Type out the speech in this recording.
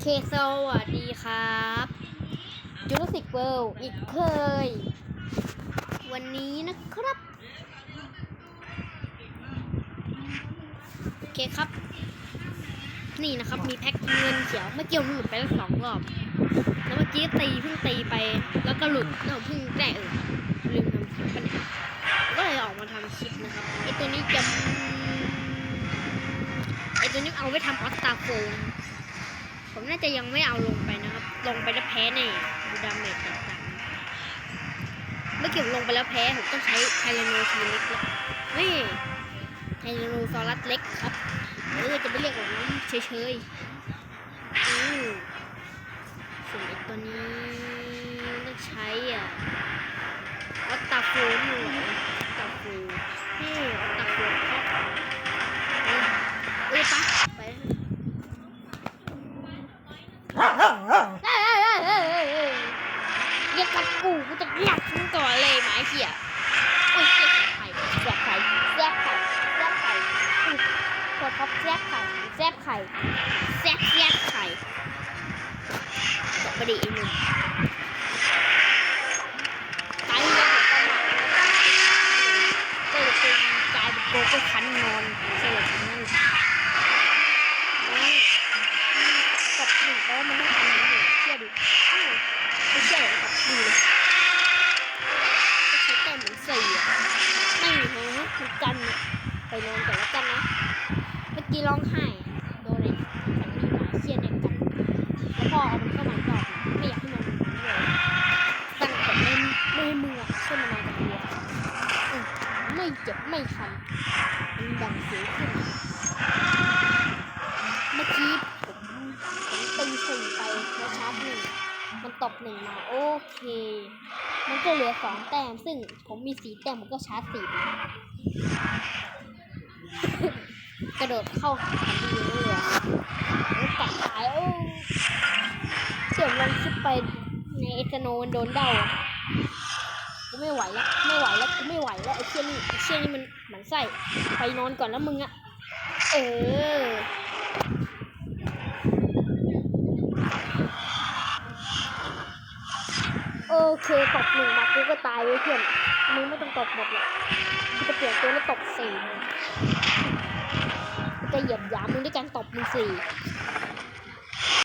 เคสวัสดีครับจูราสสิกเวิลด์อีกเคย วันนี้นะครับ โอเคครับ นี่นะครับมีแพ็คเงินเขียวเมื่อกี้หลุดไปแล้วสองรอบ แล้วเมื่อกี้ตีเพิ่งตีไปแล้วก็หลุดแล้วเพิ่งแก้เออลืมทำคลิปไปเนี่ยก็เลยออกมาทำคลิปนะครับไอตัวนี้จะไอตัวนี้เอาไว้ทำออสตาโฟน ผมน่าจะยังไม่เอาลงไปนะครับ ลงไปแล้วแพ้แน่ดูดาเมจต่างๆเมื่อกี้ผมลงไปแล้วแพ้ผมต้องใช้ไทแรโนทีเล็กแล้วนี่ไทแรโนซอรัสเล็กครับเออจะไม่เรียกแบบนั้นเฉยๆอืมส่วนไอ้ตัวนี้ต้องใช้อะออตตาโฟน กกันกูกูจะหลักมึงก่อนเลยหมาเหี้ยอุ้ยเจ๊ไข่แซ่บไข่แซ่บไข่แซ่บไข่อุ้ยขอท็อปแซ่บไข่แซ่บไข่แซ่บแซ่บไข่บอกไม่ดีไอ้หนุ่มตายเลยก็เลยเป็นกลายเป็นโกโก้คันนอนสลบนั่นกับหนึ่งเพราะมันต้องทำอย่างนี้เชื่อดิไม่เชื่อ ดูเลยใช้แต้มเหมือนสี่อะไม่เหรอมันกันอะไปนอนก่อนแล้วกันนะ เมื่อกี้ร้องไห้โดนเลยกันนี่หมาเชี่ยเนี่ยกัน แล้วพอเอามันเข้ามาอีกรอบไม่อยากให้มันมันเลยตั้งแต่ไม่ไม่ให้มืออะช่วยมันนอนกับตัวอืมไม่เจ็บไม่คันมันดังเสียงขึ้นเมื่อกี้ผมผมตีสี่ไปแล้วชาร์จหนึ่ง มันตบหนึ่งมาโอเค มันก็เหลือสองแต้ม ซึ่งผมมีสีแต้มผมก็ชาร์จสีกระโดดเข้าหาดีเลยอะแล้วกัดตายโอ้เสี่ยมลงคลิปไปในเอสโนมันโดนเดากูไม่ไหวแล้วไม่ไหวแล้วกูไม่ไหวแล้วไอ้เชี่ยนี่ไอ้เชี่ยนี่มันหมันไส้ไปนอนก่อนแล้วมึงอะเออ โอ เคตบหนึ่งมากูก็ตายเว้ยเพื่อนมึงไม่ต้องตบหมดหรอกกูจะเปลี่ยนตัวแล้วตบสี่มึงจะเหยียบหยามมึงด้วยการตบมึงสี่